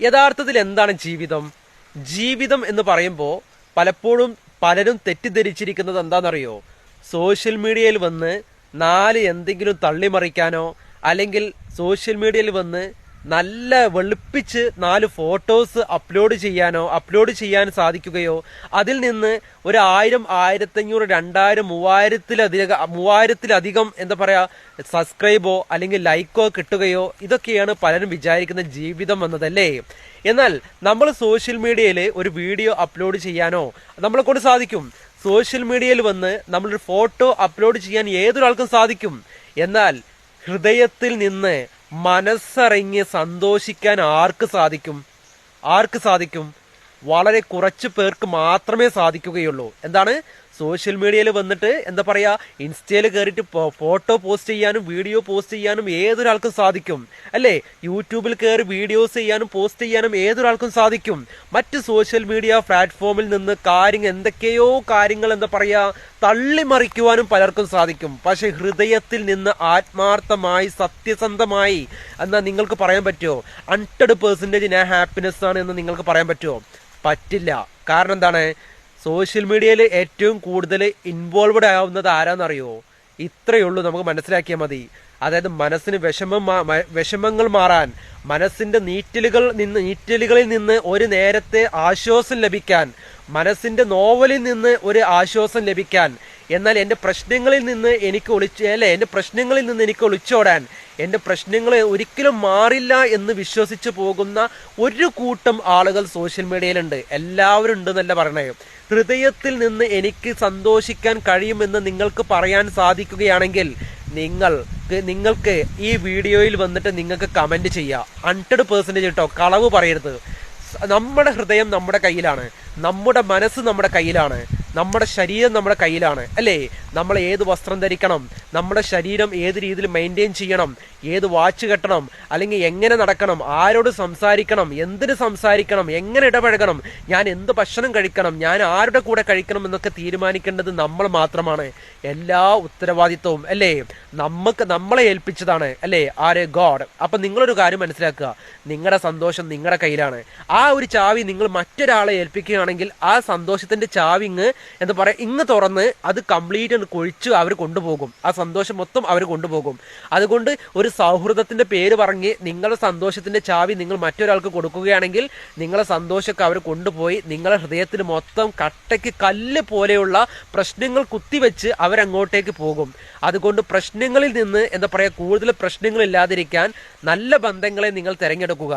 യഥാർത്ഥത്തിൽ എന്താണ് ജീവിതം? ജീവിതം എന്ന് പറയുമ്പോൾ പലപ്പോഴും പലരും തെറ്റിദ്ധരിച്ചിരിക്കുന്നത് എന്താണെന്നറിയോ? സോഷ്യൽ മീഡിയയിൽ വന്ന് നാല് എന്തെങ്കിലും തള്ളിമറിക്കാനോ അല്ലെങ്കിൽ സോഷ്യൽ മീഡിയയിൽ വന്ന് നല്ല വെളുപ്പിച്ച് നാല് ഫോട്ടോസ് അപ്ലോഡ് ചെയ്യാനോ അപ്ലോഡ് ചെയ്യാൻ സാധിക്കുകയോ അതിൽ നിന്ന് ഒരു ആയിരം ആയിരത്തഞ്ഞൂറ് രണ്ടായിരം മൂവായിരത്തിലധികം മൂവായിരത്തിലധികം എന്താ പറയാ സബ്സ്ക്രൈബോ അല്ലെങ്കിൽ ലൈക്കോ കിട്ടുകയോ ഇതൊക്കെയാണ് പലരും വിചാരിക്കുന്ന ജീവിതം എന്നതല്ലേ? എന്നാൽ നമ്മൾ സോഷ്യൽ മീഡിയയിൽ ഒരു വീഡിയോ അപ്ലോഡ് ചെയ്യാനോ നമ്മളെ കൊണ്ട് സാധിക്കും. സോഷ്യൽ മീഡിയയിൽ വന്ന് നമ്മളൊരു ഫോട്ടോ അപ്ലോഡ് ചെയ്യാൻ ഏതൊരാൾക്കും സാധിക്കും. എന്നാൽ ഹൃദയത്തിൽ നിന്ന് മനസ്സറിഞ്ഞ് സന്തോഷിക്കാൻ ആർക്ക് സാധിക്കും? ആർക്ക് സാധിക്കും? വളരെ കുറച്ച് പേർക്ക് മാത്രമേ സാധിക്കുകയുള്ളൂ. എന്താണ്? സോഷ്യൽ മീഡിയയിൽ വന്നിട്ട് എന്താ പറയാ ഇൻസ്റ്റയിൽ കയറിയിട്ട് ഫോട്ടോ പോസ്റ്റ് ചെയ്യാനും വീഡിയോ പോസ്റ്റ് ചെയ്യാനും ഏതൊരാൾക്കും സാധിക്കും. അല്ലേ? യൂട്യൂബിൽ കയറി വീഡിയോസ് ചെയ്യാനും പോസ്റ്റ് ചെയ്യാനും ഏതൊരാൾക്കും സാധിക്കും. മറ്റ് സോഷ്യൽ മീഡിയ പ്ലാറ്റ്ഫോമിൽ നിന്ന് കാര്യങ്ങൾ എന്തൊക്കെയോ കാര്യങ്ങൾ എന്താ പറയാ തള്ളിമറിക്കുവാനും പലർക്കും സാധിക്കും. പക്ഷെ ഹൃദയത്തിൽ നിന്ന് ആത്മാർത്ഥമായി സത്യസന്ധമായി എന്നാ നിങ്ങൾക്ക് പറയാൻ പറ്റുമോ? ഹൺഡ്രഡ് പെർസെന്റേജ് ഞാൻ ഹാപ്പിനെസ് ആണ് എന്ന് നിങ്ങൾക്ക് പറയാൻ പറ്റുമോ? പറ്റില്ല. കാരണം എന്താണ്? സോഷ്യൽ മീഡിയയിൽ ഏറ്റവും കൂടുതൽ ഇൻവോൾവ്ഡ് ആവുന്നത് ആരാന്നറിയോ? ഇത്രയേ ഉള്ളൂ നമുക്ക് മനസ്സിലാക്കിയാൽ മതി. അതായത് മനസ്സിന് വിഷമം വിഷമങ്ങൾ മാറാൻ മനസ്സിന്റെ നീറ്റലുകൾ നിന്ന് നീറ്റലുകളിൽ നിന്ന് ഒരു നേരത്തെ ആശ്വാസം ലഭിക്കാൻ മനസ്സിന്റെ നോവലിൽ നിന്ന് ഒരു ആശ്വാസം ലഭിക്കാൻ എന്നാൽ എന്റെ പ്രശ്നങ്ങളിൽ നിന്ന് എനിക്ക് ഒളിച്ച് അല്ലെ എന്റെ പ്രശ്നങ്ങളിൽ നിന്ന് എനിക്ക് ഒളിച്ചോടാൻ എന്റെ പ്രശ്നങ്ങൾ ഒരിക്കലും മാറില്ല എന്ന് വിശ്വസിച്ച് പോകുന്ന ഒരു കൂട്ടം ആളുകൾ സോഷ്യൽ മീഡിയയിലുണ്ട്. എല്ലാവരും ഉണ്ടെന്നല്ല പറയണേ. ഹൃദയത്തിൽ നിന്ന് എനിക്ക് സന്തോഷിക്കാൻ കഴിയുമെന്ന് നിങ്ങൾക്ക് പറയാൻ സാധിക്കുകയാണെങ്കിൽ നിങ്ങൾ നിങ്ങൾക്ക് ഈ വീഡിയോയിൽ വന്നിട്ട് നിങ്ങൾക്ക് കമന്റ് ചെയ്യാം. ഹൺഡ്രഡ് പെർസെന്റേജ് കേട്ടോ കളവ് പറയരുത്. നമ്മുടെ ഹൃദയം നമ്മുടെ കയ്യിലാണ്. നമ്മുടെ മനസ്സ് നമ്മുടെ കയ്യിലാണ്. നമ്മുടെ ശരീരം നമ്മുടെ കയ്യിലാണ് അല്ലേ? നമ്മൾ ഏത് വസ്ത്രം ധരിക്കണം നമ്മുടെ ശരീരം ഏത് രീതിയിൽ മെയിന്റെയിൻ ചെയ്യണം ഏത് വാച്ച് കെട്ടണം അല്ലെങ്കിൽ എങ്ങനെ നടക്കണം ആരോട് സംസാരിക്കണം എന്തിന് സംസാരിക്കണം എങ്ങനെ ഇടപഴകണം ഞാൻ എന്ത് ഭക്ഷണം കഴിക്കണം ഞാൻ ആരുടെ കൂടെ കഴിക്കണം എന്നൊക്കെ തീരുമാനിക്കേണ്ടത് നമ്മൾ മാത്രമാണ്. എല്ലാ ഉത്തരവാദിത്വവും അല്ലേ? നമുക്ക് നമ്മളെ ഏൽപ്പിച്ചതാണ് അല്ലേ? ആര്? ഗോഡ് അപ്പം നിങ്ങളൊരു കാര്യം മനസ്സിലാക്കുക. നിങ്ങളുടെ സന്തോഷം നിങ്ങളുടെ കയ്യിലാണ്. ആ ഒരു ചാവി നിങ്ങൾ മറ്റൊരാളെ ഏൽപ്പിക്കുകയാണെങ്കിൽ ആ സന്തോഷത്തിന്റെ ചാവിങ് എന്താ പറയുക ഇങ്ങ് തുറന്ന് അത് കംപ്ലീറ്റ് ഒന്ന് കൊഴിച്ച് അവർ കൊണ്ടുപോകും. ആ സന്തോഷം മൊത്തം അവർ കൊണ്ടുപോകും. അതുകൊണ്ട് ഒരു സൗഹൃദത്തിന്റെ പേര് പറഞ്ഞ് നിങ്ങളുടെ സന്തോഷത്തിന്റെ ചാവി നിങ്ങൾ മറ്റൊരാൾക്ക് കൊടുക്കുകയാണെങ്കിൽ നിങ്ങളെ സന്തോഷമൊക്കെ അവർ കൊണ്ടുപോയി നിങ്ങളെ ഹൃദയത്തിന് മൊത്തം കട്ടയ്ക്ക് കല്ല് പോലെയുള്ള പ്രശ്നങ്ങൾ കുത്തിവെച്ച് അവരങ്ങോട്ടേക്ക് പോകും. അതുകൊണ്ട് പ്രശ്നങ്ങളിൽ നിന്ന് എന്താ പറയുക കൂടുതൽ പ്രശ്നങ്ങൾ ഇല്ലാതിരിക്കാൻ നല്ല ബന്ധങ്ങളെ നിങ്ങൾ തിരഞ്ഞെടുക്കുക.